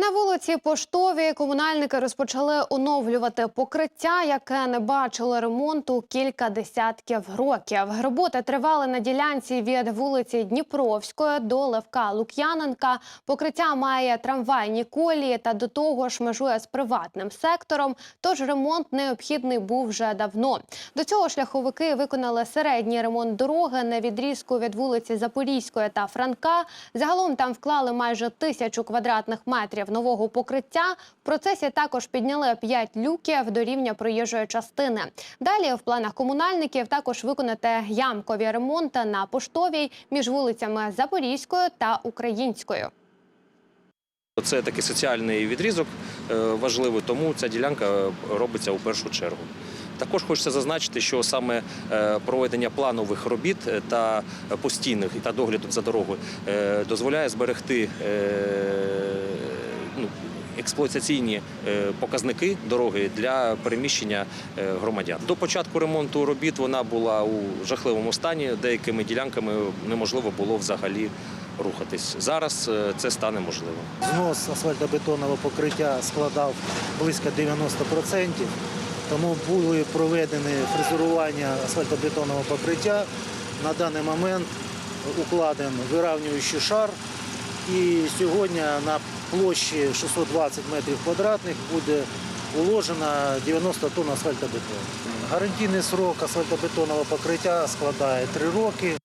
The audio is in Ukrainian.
На вулиці Поштовій комунальники розпочали оновлювати покриття, яке не бачило ремонту кілька десятків років. Роботи тривали на ділянці від вулиці Дніпровської до Левка Лук'яненка. Покриття має трамвайні колії та до того ж межує з приватним сектором. Тож ремонт необхідний був вже давно. До цього шляховики виконали середній ремонт дороги на відрізку від вулиці Запорізької та Франка. Загалом там вклали майже тисячу квадратних метрів нового покриття. В процесі також підняли 5 люків до рівня проїжджої частини. Далі в планах комунальників також виконати ямкові ремонти на поштовій між вулицями Запорізькою та Українською. Це такий соціальний відрізок е, важливий, тому ця ділянка робиться у першу чергу. Також хочеться зазначити, що саме е, проведення планових робіт та постійних та догляду за дорогою е, дозволяє зберегти е, експлуатаційні е, показники дороги для переміщення е, громадян. До початку ремонту робіт вона була у жахливому стані. Деякими ділянками неможливо було взагалі рухатись. Зараз е, це стане можливим. Знос асфальтобетонного покриття складав близько 90%, тому були проведені фрезерування асфальтобетонного покриття. На даний момент укладен виравнюючий шар. І сьогодні на площі 620 метрів квадратних буде уложено 90 тонн асфальтобетону. Гарантійний срок асфальтобетонного покриття складає 3 роки.